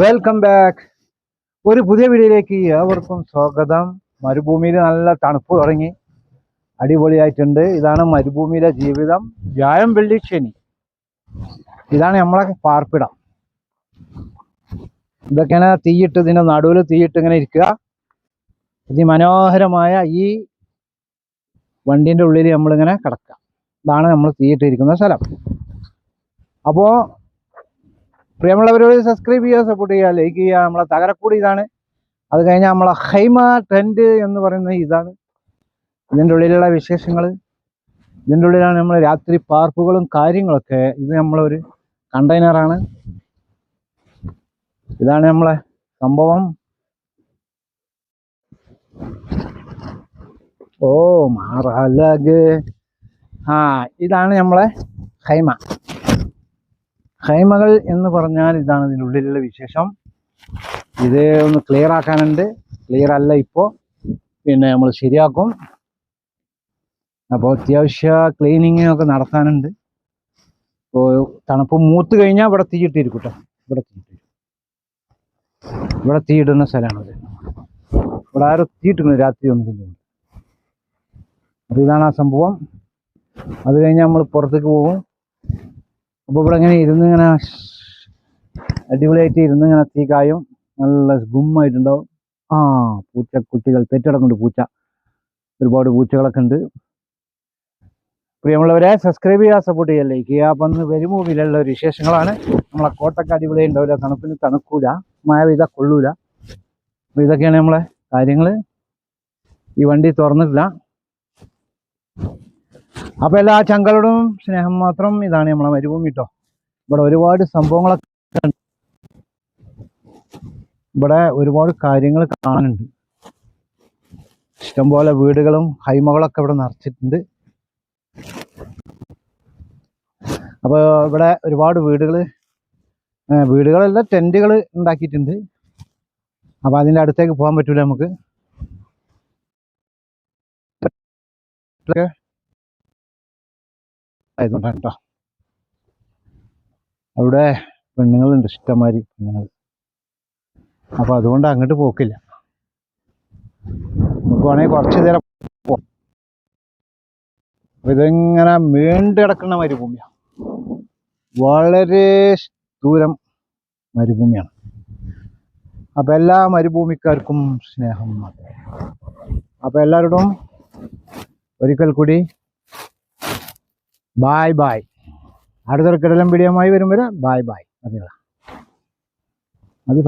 Welcome back ഒരു പുതിയ വീഡിയോയിലേക്ക് ഏവർക്കും സ്വാഗതം. മരുഭൂമിയിൽ നല്ല തണുപ്പ് തുടങ്ങി. അടിപൊളിയായിട്ടുണ്ട്. ഇതാണ് മരുഭൂമിയിലെ ജീവിതം. വ്യാഴം വെള്ളി ശനി. ഇതാണ് നമ്മളെ പാർപ്പിടം. ഇതൊക്കെയാണ് തീയിട്ട് ഇതിന്റെ നടുവിൽ തീയിട്ട് ഇങ്ങനെ ഇരിക്കുക. അതിമനോഹരമായ ഈ വണ്ടിന്റെ ഉള്ളിൽ നമ്മളിങ്ങനെ കിടക്കുക. ഇതാണ് നമ്മൾ തീയിട്ടിരിക്കുന്ന സ്ഥലം. അപ്പോൾ പ്രിയമുള്ളവരോട് സബ്സ്ക്രൈബ് ചെയ്യുക സപ്പോർട്ട് ചെയ്യുക ലൈക്ക് ചെയ്യുക. നമ്മളെ തകരക്കൂടി ഇതാണ്. അത് കഴിഞ്ഞാൽ നമ്മളെ ഹൈമ ട്രെൻഡ് എന്ന് പറയുന്ന ഇതാണ്. ഇതിന്റെ ഉള്ളിലുള്ള വിശേഷങ്ങൾ ഇതിന്റെ ഉള്ളിലാണ് നമ്മൾ രാത്രി പാർപ്പുകളും കാര്യങ്ങളൊക്കെ. ഇത് നമ്മളൊരു കണ്ടെയ്നറാണ് ഇതാണ് നമ്മളെ സംഭവം. ഓ മാറാലേ ആ ഇതാണ് നമ്മളെ ഹൈമ. ഹൈമകൾ എന്ന് പറഞ്ഞാൽ ഇതാണ് ഇതിന്റെ ഉള്ളിലുള്ള വിശേഷം. ഇത് ഒന്ന് ക്ലിയർ ആക്കാനുണ്ട്. ക്ലിയർ അല്ല ഇപ്പോൾ പിന്നെ നമ്മൾ ശരിയാക്കും. അപ്പോൾ അത്യാവശ്യ ക്ലീനിങ് ഒക്കെ നടത്താനുണ്ട്. ഇപ്പോൾ തണുപ്പ് മൂത്ത് കഴിഞ്ഞാൽ ഇവിടെ തീയിട്ടിരിക്കും ഇവിടെ തീയിട്ടിരിക്കും ഇവിടെ തീയിടുന്ന സ്ഥലമാണത് ഇവിടെ ആരും തീയിട്ടിരുന്നു രാത്രി ഒന്നും അപ്പോൾ ഇതാണ് ആ സംഭവം. അത് കഴിഞ്ഞാൽ നമ്മൾ പുറത്തേക്ക് പോകും. അപ്പോൾ ഇവിടെ ഇങ്ങനെ ഇരുന്ന് ഇങ്ങനെ അടിപൊളിയായിട്ട് ഇരുന്ന് ഇങ്ങനെ തീ കായും. നല്ല ഗുമ്മായിട്ടുണ്ടാവും. ആ പൂച്ച കുട്ടികൾ പെറ്റിടക്കുന്നുണ്ട് പൂച്ച. ഒരുപാട് പൂച്ചകളൊക്കെ ഉണ്ട്. പ്രിയമുള്ളവരെ സബ്സ്ക്രൈബ് ചെയ്യുക സപ്പോർട്ട് ചെയ്യുക ലൈക്ക് ചെയ്യുക. അപ്പം അന്ന് വരുമൂവിലുള്ള വിശേഷങ്ങളാണ്. നമ്മളെ കോട്ടക്ക അടിപൊളി ഉണ്ടാവില്ല തണുപ്പിന് തണുക്കൂല മഴ പെയ്താൽ കൊള്ളൂല. അപ്പൊ ഇതൊക്കെയാണ് നമ്മളെ കാര്യങ്ങൾ ഈ വണ്ടി തുറന്നിട്ടില്ല. അപ്പോൾ എല്ലാ ചങ്കളോടും സ്നേഹം മാത്രം ഇതാണ് നമ്മളെ മരുഭൂമി കേട്ടോ. ഇവിടെ ഒരുപാട് സംഭവങ്ങളൊക്കെ ഉണ്ട്. ഇവിടെ ഒരുപാട് കാര്യങ്ങൾ കാണാനുണ്ട്. ഇഷ്ടംപോലെ വീടുകളും ഹൈമകളൊക്കെ ഇവിടെ നിറച്ചിട്ടുണ്ട്. അപ്പോൾ ഇവിടെ ഒരുപാട് വീടുകൾ വീടുകളല്ല ടെന്റുകൾ ഉണ്ടാക്കിയിട്ടുണ്ട്. അപ്പോൾ അതിന്റെ അടുത്തേക്ക് പോകാൻ പറ്റൂല നമുക്ക്. ആയതുകൊണ്ടാണ് കേട്ടോ. അവിടെ പെണ്ണുങ്ങളുണ്ട് ഇഷ്ടംമാതിരി പെണ്ണുങ്ങൾ. അപ്പോൾ അതുകൊണ്ട് അങ്ങോട്ട് പോക്കില്ല. നമുക്ക് വേണമെങ്കിൽ കുറച്ച് നേരം പോ ഇതെങ്ങനെ വീണ്ട് കിടക്കുന്ന മരുഭൂമിയാണ് വളരെ ദൂരം മരുഭൂമിയാണ്. അപ്പൊ എല്ലാ മരുഭൂമിക്കാർക്കും സ്നേഹം അപ്പൊ എല്ലാവരോടും ഒരിക്കൽ കൂടി ബായ് ബായ് അടുത്തൊരു കിടലം വീഡിയോമായി വരും വരെ ബായ് ബായ് മതികളാ മതി